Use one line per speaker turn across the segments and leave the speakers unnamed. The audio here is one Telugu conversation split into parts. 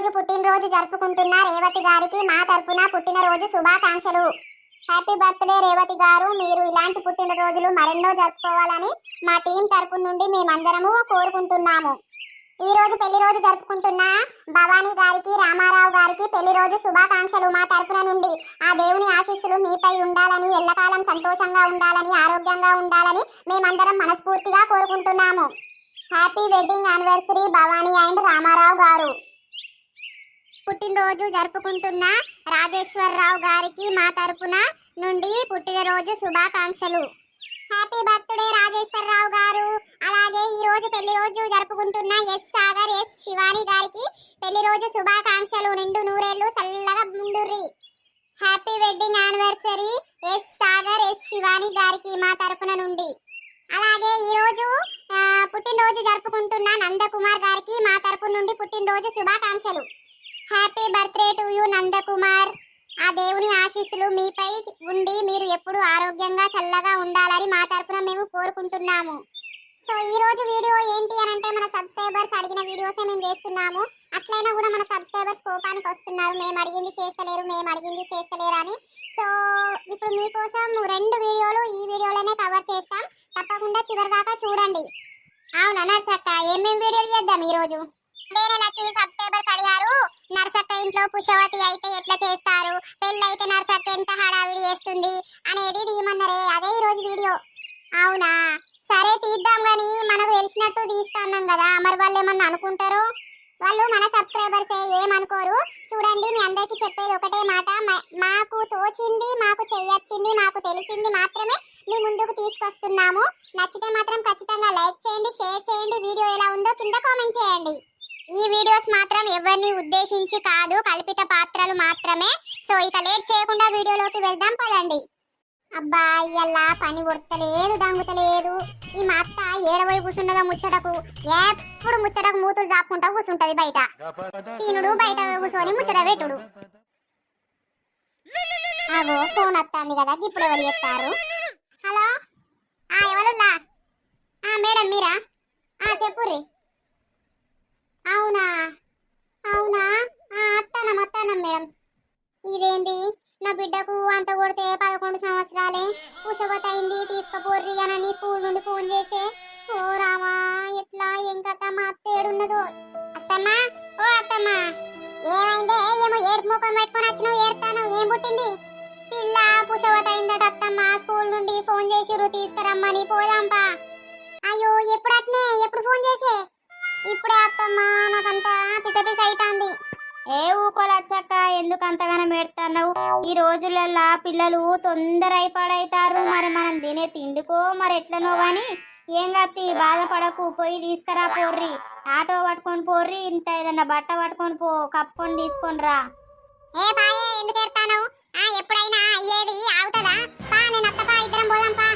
రోజు పుట్టినరోజు జరుపుకుంటున్న రేవతి గారికి మా తరపున పుట్టినరోజు శుభాకాంక్షలు. హ్యాపీ బర్త్డే రేవతి గారు. మీరు ఇలాంటి పుట్టినరోజులు మరెన్నో జరుపుకోవాలని మా టీం తరపు నుండి మేమందరము కోరుకుంటున్నాము. ఈ రోజు పెళ్ళి రోజు జరుపుకుంటున్న భవానీ గారికి రామారావు గారికి పెళ్ళి రోజు శుభాకాంక్షలు మా తరపున నుండి. ఆ దేవుని ఆశీస్సులు మీపై ఉండాలని ఎల్లకాలం సంతోషంగా ఉండాలని ఆరోగ్యంగా ఉండాలని మేమందరం మనస్ఫూర్తిగా కోరుకుంటున్నాము. Happy wedding anniversary Bhavani and Ramarao garu. పుట్టినరోజు జరుపుకుంటున్న రాజేశ్వరరావు గారికి మా తరపున నుండి పుట్టినరోజు శుభాకాంక్షలు. హ్యాపీ బర్త్డే రాజేశ్వరరావు గారు. అలాగే ఈ రోజు పెళ్ళి రోజు జరుపుకుంటున్న ఎస్ సాగర్ ఎస్ శివాని గారికి పెళ్ళి రోజు శుభాకాంక్షలు. నిండు నూరేళ్ళు చల్లగా ముండుర్రి happy wedding anniversary S Sagar S Shivani గారికి మా తరపున నుండి. అలాగే ఈరోజు పుట్టినరోజు జరుపుకుంటున్న నందకుమార్ గారికి మా తరపు నుండి పుట్టినరోజు శుభాకాంక్షలు. Happy birthday to you Nandakumar ఆ దేవుని ఆశీస్సులు మీపై ఉండి మీరు ఎప్పుడు ఆరోగ్యంగా చల్లగా ఉండాలని మా తరఫున మేము కోరుకుంటున్నాము. సో ఈ రోజు వీడియో ఏంటి అని అంటే మన సబ్స్క్రైబర్స్ అడిగిన వీడియోసే మేము చేస్తున్నాము. అట్లయినా కూడా మన సబ్స్క్రైబర్స్ కోపానికి వస్తున్నారు. మేము అడిగింది చేస్తలేరు మేము అడిగింది చేస్తలేరు అని. సో ఇప్పుడు మీకోసం రెండు వీడియోలు ఈ వీడియోలోనే కవర్ చేస్తాం. తప్పకుండా చివరిదాకా చూడండి. అవునా నర్సక్క? ఏమేమి వీడియోలు చేద్దాం ఈరోజు? వేరే లచ్చి సబ్స్క్రైబర్స్ అడిగారు. నర్సక్క ఇంట్లో పుషవతి అయితే ఎట్లా చేస్తారు? పెళ్ళి అయితే నర్సక్క ఎంత హడావిడి చేస్తుంది అనేది తీయమన్నారే అదే ఈ రోజు వీడియో. అవునా? సరే తీద్దాం గాని మనకు తెలిసినట్టు తీస్తాన్నాం కదా. మరి వాళ్ళు ఏమన్నా అనుకుంటారు? వాళ్ళు మన సబ్స్క్రైబర్స్ ఏమనుకోరు. చూడండి మీ అందరికీ చెప్పేది ఒకటే మాట. మా- మాకు తోచింది మాకు చేయొచ్చింది మాకు తెలిసింది మాత్రమే మీ ముందుకు తీసుకొస్తున్నాము. నచ్చితే మాత్రం ఖచ్చితంగా లైక్ చేయండి షేర్ చేయండి. వీడియో ఎలా ఉందో కింద కామెంట్ చేయండి. ఈ వీడియోస్ మాత్రం ఎవరిని ఉద్దేశించి కాదు కల్పిత పాత్రలు మాత్రమే. సో ఇక లేట్ చేయకుండా వీడియోలోకి వెళ్దాం పదండి. అబ్బా ఇయ్యల్లా పని ఉడతలేదు దంగుతలేదు. ఈ మా అత్త ఏడవై కూర్చున్నదో ముచ్చటకు ఎప్పుడు ముచ్చటకు మూతులు దాపుకుంటా కూసుంటది బయట. తినుడు బయట కూర్చొని ముచ్చట పెట్టుడు. అగో ఫోన్ వస్తుంది కదా ఇప్పుడు ఎవరు చెప్తారు హలో ఆ ఎవరులా ఆ మేడం మీరా ఆ చెప్పుర్రి అవునా అవునా ఆ, అత్తానం అత్తానం మేడం ఇదేంటి నా బిడ్డకు అంత కొడితే పదకొండు సంవత్సరాలే ఉషవత అయింది తీసుకుపోర్రి అని స్కూల్ నుండి ఫోన్ చేసే. ఓ రామా ఎట్లా ఏం కథ మా అత్త ఏడున్నదో అత్తమ్మా ఓ అత్తమ్మా. ఏమైందే? ఏమో ఏడు ముఖం పెట్టుకొని వచ్చినావు ఏడుతాను ఏం పుట్టింది? పిల్ల పుషవత అయిందట అత్తమ్మ స్కూల్ నుండి ఫోన్ చేసిర్రు తీసుకురమ్మని పోదాంపా. అయ్యో ఎప్పుడు అట్నే? ఎప్పుడు ఫోన్ చేసే? ఇప్పుడే అత్తమ్మ నాకంతా పిస పిస
ఏ ఊకోలచ్చక్క ఎందుకు అంతగానం పెడతావు ఈ రోజులలో పిల్లలు తొందర అయిపాడైతారు మరి మనం తినే తిండికో మరి ఎట్లనో గాని. ఏం కత్తి బాధపడకు. పోయి తీసుకురా పోర్రి. ఆటో పట్టుకొని పోర్రి. ఇంత ఏదన్నా బట్ట పట్టుకొని పో. కప్పుకొని తీసుకొని రా.
ఏ బాయే ఎందుకు ఎడతాను ఆ ఎప్పుడైనా అయ్యేది ఆగుతుందా? పా నేను అత్తపా ఇద్దరం పోదాం పా.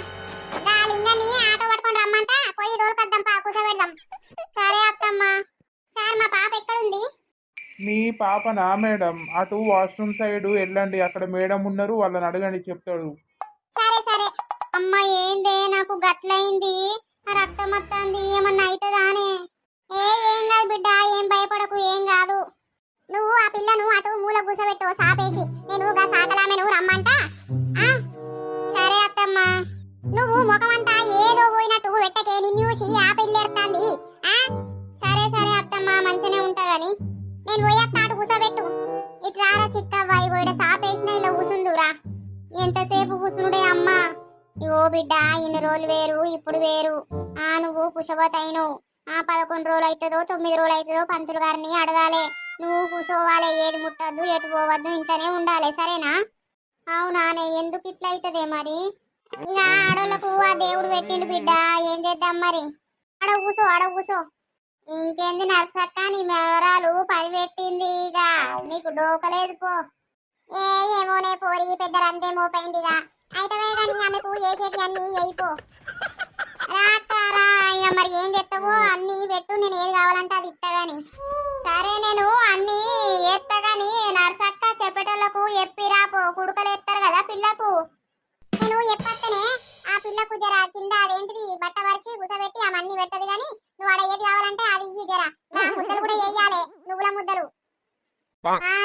ఆటో పట్టుకొని రమ్మంటా పోయి దూరకొద్దాం పా కూర్చోబెడదాం సరే అత్తమ్మా. సార్ మా పాప ఎక్కడుంది?
మీ పాపనా మేడం. అటు వాష్రూమ్ సైడ్ వెళ్ళండి. అక్కడ మేడం ఉన్నారు. వాళ్ళని అడగండి చెప్తాడు.
సరే సరే. అమ్మ ఏందే? నాకు గట్లయింది. రక్తం వస్తుంది ఏమన్నా అవుతుందానే ఏ ఏం కాదు బిడ్డ. ఏం భయపడకు. ఏం కాదు. నువ్వు ఆ పిల్లను అటు మూల గుసబెట్టు సాపేసి. నేను గా సాకలామె నువ్వు రమ్మంట సరే అత్తమ్మ. నువ్వు ముఖమంతా ఏదో పోయినట్టు పెట్టకే నిన్ను చూసి ఆ పిల్ల రోజులు వేరు ఇప్పుడు వేరు. ఆ నువ్వు కుషబోతైను ఆ పదకొండు రోజులు అవుతుందో తొమ్మిది రోజులు అవుతుందో పంతులు గారిని అడగాలి. నువ్వు కూసోవాలి ఏది ముట్టద్దు ఎటు పోవద్దు ఇంట్లోనే ఉండాలి సరేనా? అవునానే ఎందుకు ఇట్లా అవుతుందే మరి? ఇక ఆడోళ్ళకు ఆ దేవుడు పెట్టిండు బిడ్డ ఏం చేద్దాం మరి? ఆడ కూసో ఆడ కూసో. ఇంకేంది నర్సక్క నీ మెవరాలు పని పెట్టింది ఇక. నీకు డోకలేదు పో. ఏ ఏమోనే పోరి పెద్దరంతే మోపైందిగా అయితే కానీ ఆమెకు వేసేటి అన్ని అయిపో రాటారా ఇక మరి ఏం చెప్తావో అన్ని పెట్టు నేను ఏది కావాలంటే అది ఇస్తా సరే నేను అన్ని ఎత్తా గాని నర్సక్క చెప్పేటోళ్ళకు ఎప్పిరా పో కుడుకలు ఎత్తారు కదా పిల్లకు. నేను ఎప్పత్తనే ఆ పిల్లకు జర కింద అదేంటిది బట్ట వరిసి గుసబెట్టి ఆమె అన్ని పెట్టదు గాని నువ్వు ఆడ ఏది కావాలంటే అది ఇయ్యి జర. ముద్దలు కూడా వేయాలి నువ్వుల ముద్దలు.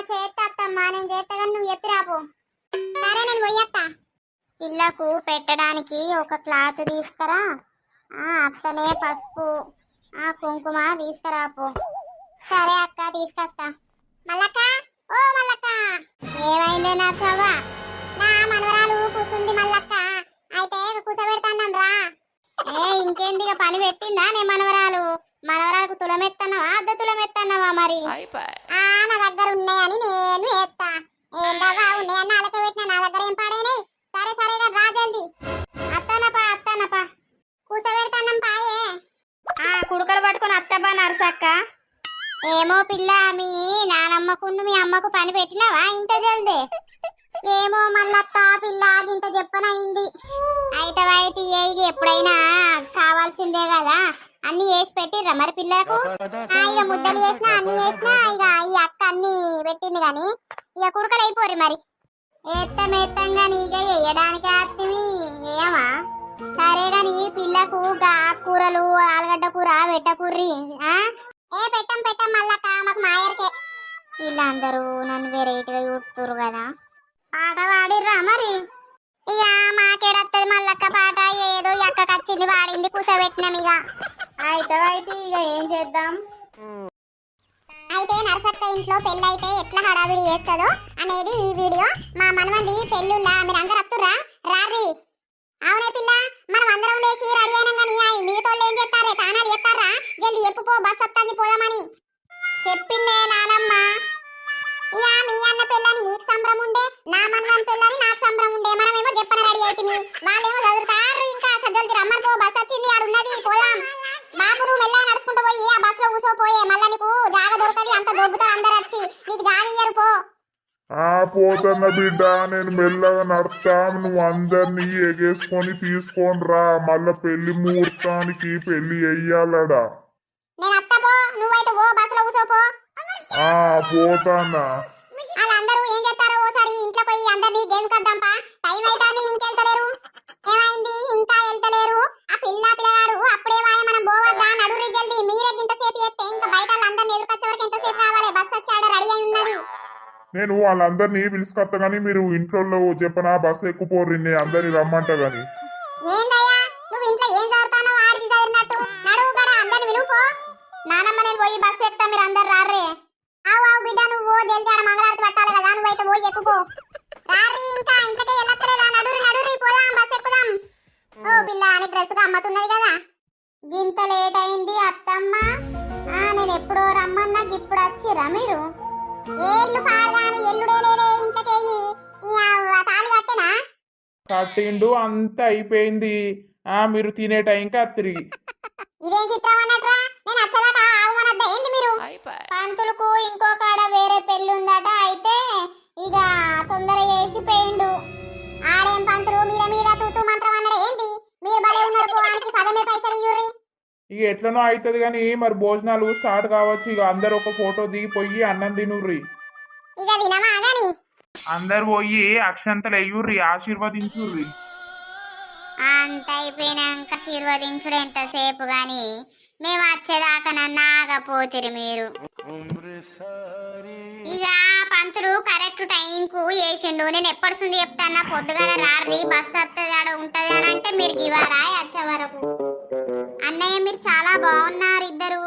చేస్తా అత్తమ్మా నేను చేస్తా కానీ నువ్వు చెప్పి రాపో సరే నేను పోయత్తా
పిల్లకు పెట్టడానికి ఒక క్లాత్ తీసుకురా ఆ అత్తనే పసుపు. ఆ కుంకుమ తీసుకురాపో
సరే అక్క తీసుకొస్తా. మల్లక్క ఓ మల్లక్క. ఏమైందే నర్సవ్వ నా మనవరాలు కూసుంది మల్లక్క. అయితే కూసబెడతాన్నాం రా.
ఏ ఇంకేంది ఇక పని పెట్టిందా నే మనవరాలు? మనవరాలకు తులమెత్తన్నావా? అద్దె తులమెత్తన్నావా మరి?
ఆ నా దగ్గర ఉన్నాయని నేను వేస్తా ఏందవ్వా ఉన్నాయని నా దగ్గర పెట్టినా? నా దగ్గర ఏం పాడైనాయి? ఏమో పిల్ల మీ నానమ్మకుండు మీ అమ్మకు పని పెట్టినావా ఇంత జల్దే? ఏమో మల్లత్త పిల్ల ఇంత చెప్పనయింది అయితే అయితే ఇక ఎప్పుడైనా కావాల్సిందే కదా. అన్ని వేసి పెట్టిర్రా మరి పిల్లకు? ఇక ముద్దలు చేసినా అన్ని చేసినా ఇక ఈ అక్క అన్ని పెట్టింది గాని ఇక కుడుకలు అయిపోరు మరి. ఎత్తమెత్తంగా ఎత్తం గాని వేయడానికి ఆస్తివి ఏమా? సరే గాని పిల్లకు గా కూరలు ఆలుగడ్డ కూర పెట్టకూర్రి ఆ? ఏ పెట్టం పెట్టం మల్లక్క మాకు మాయర్కే. వీళ్ళందరూ నన్ను వెరైటీగా చూడుతురు కదా. పాట పాడిర్రా మరి? ఇక మాకేడత్తది మల్లక్క పాట ఏదో ఎక్కకి వచ్చింది వాడింది కూసబెట్టినాం ఇక
అయితే అయితే ఇక ఏం చేద్దాం?
అయితే నరసక్క ఇంట్లో పెళ్ళైతే ఎట్లా హడావిడి చేస్తుందో అనేది ఈ వీడియో. మా మనమంది పెళ్ళుళ్ళ బస్ వచ్చింది ఆడున్నది పోదాం. బాబు నువ్వు మెల్లగా నడుచుకుంటూ పోయి ఆ బస్లో కూసోపోయే మళ్ళా నీకు జాగ దొరకది అంత అందరు వచ్చి నీకు జాగియ్యరు పో.
ఆ పోతన్న బిడ్డ నేను మెల్లగా నడతా నువ్వు అందరినీ ఎగేసుకొని తీసుకొని రా. మళ్ళా పెళ్ళి ముహూర్తానికి పెళ్ళి వెయ్యాలడా
నేను అత్త పో. నువ్వైతే పో బస్లో కూసోపో
ఆ పోతానా
వాళ్ళందరూ ఏం చేస్తారో ఓసారి ఇంట్లో పోయి అందరినీ గెలుకొద్దాంపా టైం అవుతుంది ఇంకెళ్తలేరు ఏమైంది ఇంకా వెళ్తలేరు ఆ పిల్ల పిల్లగాడు అప్పుడే వాయ మనం పోవద్దా నడురి జల్ది మీరే ఇంతసేపు చేస్తే ఇంకా బయట వాళ్ళందరినీ ఎదుర్కొచ్చే వరకు ఎంతసేపు కావాలి బస్ వచ్చాడు రెడీ అయి ఉన్నది
నేను వాళ్ళందరినీ పిలుచుకొస్తా గానీ మీరు ఇంట్లో చెప్పనా బస్సు ఎక్కుపోర్రి నేను అందరినీ రమ్మంట గాని.
నువ్వు ఇంట్లో ఏం చదువుతానో ఆడిది చదివినట్టు. నడువు అందరిని విలువుపో నానమ్మ నేను పోయి బస్సు ఎక్కుతా మీరు అందరు రారే ఆవు ఆవు బిడ్డ నువ్వు జల్ది ఆడ మంగళారతి పట్టాలి కదా నువ్వైతే పోయి ఎక్కుపో. రారి ఇంకా ఇంట్లోకే వెళ్ళత్తలేదా నడురి నడురి పోదాం బస్ ఎక్కుదాం. ఓ పిల్ల అని డ్రెస్ అమ్మతున్నది కదా. గింత లేట్ అయింది అత్తమ్మ. ఆ నేను ఎప్పుడో రమ్మన్నా ఇప్పుడు వచ్చిరా మీరు? ఏ ఇల్లు పాడగాను ఎల్లుడే లేదే ఇంట్లోకేయి ఈ ఆ తాళి కట్టెనా?
కట్టిండు అంతా అయిపోయింది. ఆ మీరు తినే టైంకి అత్తిరి
ఇదేం చిత్రం అన్నట్రా? నేను అచ్చదాకా
ఇక
ఎట్లనో అవుతుంది కానీ మరి భోజనాలు స్టార్ట్ కావచ్చు. ఇక అందరు ఒక ఫోటో దిగి పోయి అన్నం తినుర్రి. అందరు పోయి అక్షంతలు ఎయ్యుర్రి ఆశీర్వదించుర్రి.
అంత అయిపోయినాక ఆశీర్వదించుడు ఎంతసేపు గాని మేము వచ్చేదాకా నన్ను ఆగపోతిరి మీరు. ఇక పంతులు కరెక్ట్ టైంకు వేసిండు నేను ఎప్పటిసుంది చెప్తానా పొద్దుగాల రారి బస్ వస్తుంది ఆడ ఉంటది అని అంటే మీరు గివారా వచ్చే వరకు. బాగున్నారు ఇద్దరు.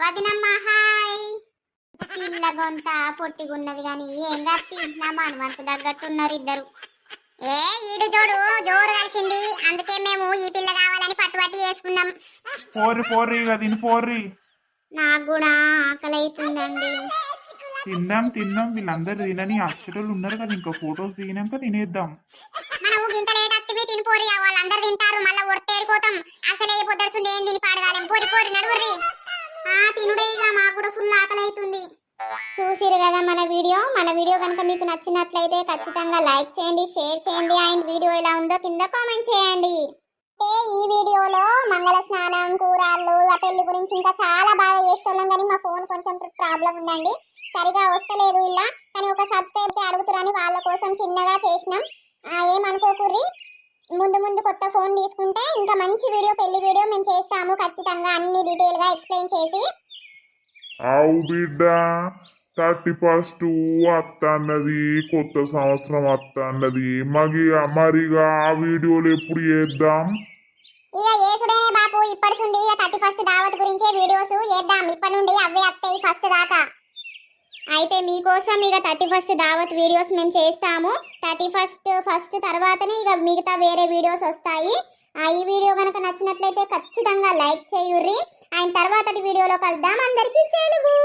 వదినమ్మ హాయ్. పిల్ల గొంత పొట్టిగున్నది కానీ ఏం కత్తి నా మనవంతు తగ్గట్టున్నారు ఇద్దరు. ఏ ఈడు జోడు జోరు కలిసింది. అందుకే మేము ఈ పిల్ల కావాలని పట్టుబట్టి చేసుకున్నాం.
పోర్రి పోర్రి ఇక తిని పోర్రి.
నాకు కూడా ఆకలి అవుతుందండి
తిందాం తిందాం వీళ్ళందరూ తినని అక్షరాలు ఉన్నారు కదా ఇంకా ఫొటోస్ దిగినాక తినేద్దాం.
మనం ఇంత లేట్ అత్తివి తినిపోరి వాళ్ళందరూ తింటారు మళ్ళీ ఒట్టేరిపోతాం అసలే పొద్దుడుతుంది ఏం తిని పాడగాలేం. పోరి పోరి నడువుర్రి ఆ తినుడే ఇక మాకు కూడా ఫుల్ ఆకలి అవుతుంది చూసిరు కదా మన వీడియో? మన వీడియో కనుక మీకు నచ్చినట్లయితే ఖచ్చితంగా లైక్ చేయండి షేర్ చేయండి. అండ్ వీడియో ఎలా ఉందో కింద కామెంట్ చేయండి. అయితే ఈ వీడియోలో మంగళ స్నానం కూరళ్ళు ఆ పెళ్ళి గురించి ఇంకా చాలా బాగా చేస్తున్నాం కానీ మా ఫోన్ కొంచెం ప్రాబ్లం ఉందండి. సరిగా వస్తలేదు ఇలా. కానీ ఒక సబ్స్క్రైబ్ అడుగుతురని వాళ్ళ కోసం చిన్నగా చేసినాం. ఆ, ఏమనుకోకుర్రి? ముందు ముందు కొత్త ఫోన్ తీసుకుంటే ఇంకా మంచి వీడియో పెళ్ళి వీడియో మేము చేస్తాము ఖచ్చితంగా అన్ని డీటెయిల్గా ఎక్స్ప్లెయిన్ చేసి.
ఆవు బిడ్డ థర్టీ ఫస్ట్ అత్త అన్నది కొత్త సంవత్సరం అత్త అన్నది మగి మరిగా ఆ వీడియోలు ఎప్పుడు చేద్దాం?
ఇక ఏసుడేనే బాపు ఇప్పటి నుండి ఇక థర్టీ ఫస్ట్ దావత్ గురించే వీడియోస్ చేద్దాం. ఇప్పటి నుండి అవే వస్తాయి ఫస్ట్ దాకా. అయితే మీకోసం ఇక థర్టీ ఫస్ట్ దావత్ వీడియోస్ మేము చేస్తాము. థర్టీ ఫస్ట్ ఫస్ట్ తర్వాతనే ఇక మిగతా వేరే వీడియోస్ వస్తాయి. ఆ, ఈ వీడియో కనుక నచ్చినట్లయితే ఖచ్చితంగా లైక్ చేయుర్రి. ఆయన తర్వాతటి వీడియోలో కలుద్దాం. అందరికీ సెలవు.